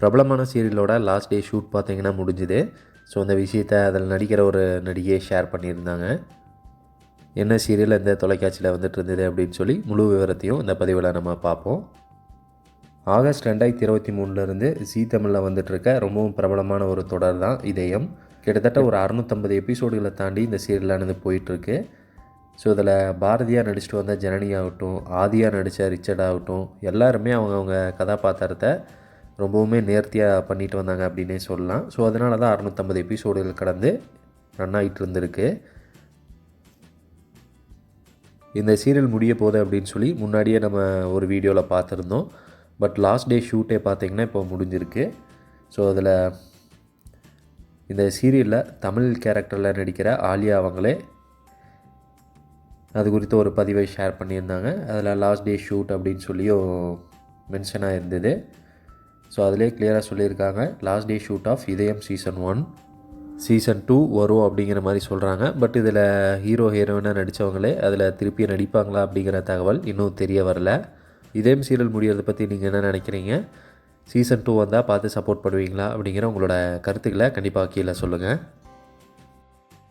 பிரபலமான சீரியலோட last day shoot பார்த்தீங்கன்னா முடிஞ்சுது. ஸோ அந்த விஷயத்தை அதில் நடிக்கிற ஒரு நடிகையை ஷேர் பண்ணியிருந்தாங்க. என்ன சீரியல் எந்த தொலைக்காட்சியில் வந்துட்டு இருந்தது அப்படின்னு சொல்லி முழு விவரத்தையும் இந்த பதிவில் நம்ம பார்ப்போம். ஆகஸ்ட் ரெண்டாயிரத்தி இருபத்தி மூணுலேருந்து ஜி தமிழில் வந்துட்டுருக்க ரொம்பவும் பிரபலமான ஒரு தொடர் தான் இதயம். கிட்டத்தட்ட ஒரு அறுநூத்தம்பது எபிசோடுகளை தாண்டி இந்த சீரியலானது போயிட்டுருக்கு ஸோ இதில் பாரதியாக நடிச்சிட்டு வந்த ஜனனி ஆகட்டும் ஆதியாக நடித்த ரிச்சர்ட் ஆகட்டும் எல்லாருமே அவங்கவுங்க கதாபாத்திரத்தை ரொம்பவுமே நேர்த்தியாக பண்ணிட்டு வந்தாங்க அப்படின்னே சொல்லலாம். ஸோ அதனால தான் அறுநூத்தம்பது எபிசோடுகள் கடந்து ரன் ஆகிட்டு இருந்திருக்கு. இந்த சீரியல் முடிய போகுது அப்படின்னு சொல்லி முன்னாடியே நம்ம ஒரு வீடியோவில் பார்த்துருந்தோம். பட் லாஸ்ட் டே ஷூட்டே பார்த்திங்கன்னா இப்போ முடிஞ்சிருக்கு. ஸோ அதில் இந்த சீரியலில் தமிழ் கேரக்டரில் நடிக்கிற ஆலியா அவங்களே அது குறித்த ஒரு பதிவை ஷேர் பண்ணியிருந்தாங்க. அதில் லாஸ்ட் டே ஷூட் அப்படின்னு சொல்லியும் மென்ஷனாக இருந்தது ஸோ அதிலே கிளியராக சொல்லியிருக்காங்க. Last day shoot of Idhayam season one season two வரும் அப்படிங்கிற மாதிரி சொல்கிறாங்க பட் இதில் ஹீரோ ஹீரோயினாக நடித்தவங்களே அதில் திருப்பி நடிப்பாங்களா அப்படிங்கிற தகவல் இன்னும் தெரிய வரல. இதயம் சீரியல் முடியறதை பற்றி நீங்கள் என்ன நினைக்கிறீங்க? சீசன் டூ வந்தால் பார்த்து சப்போர்ட் பண்ணுவீங்களா அப்படிங்கிற உங்களோட கருத்துக்களை கண்டிப்பாக கீழே சொல்லுங்கள்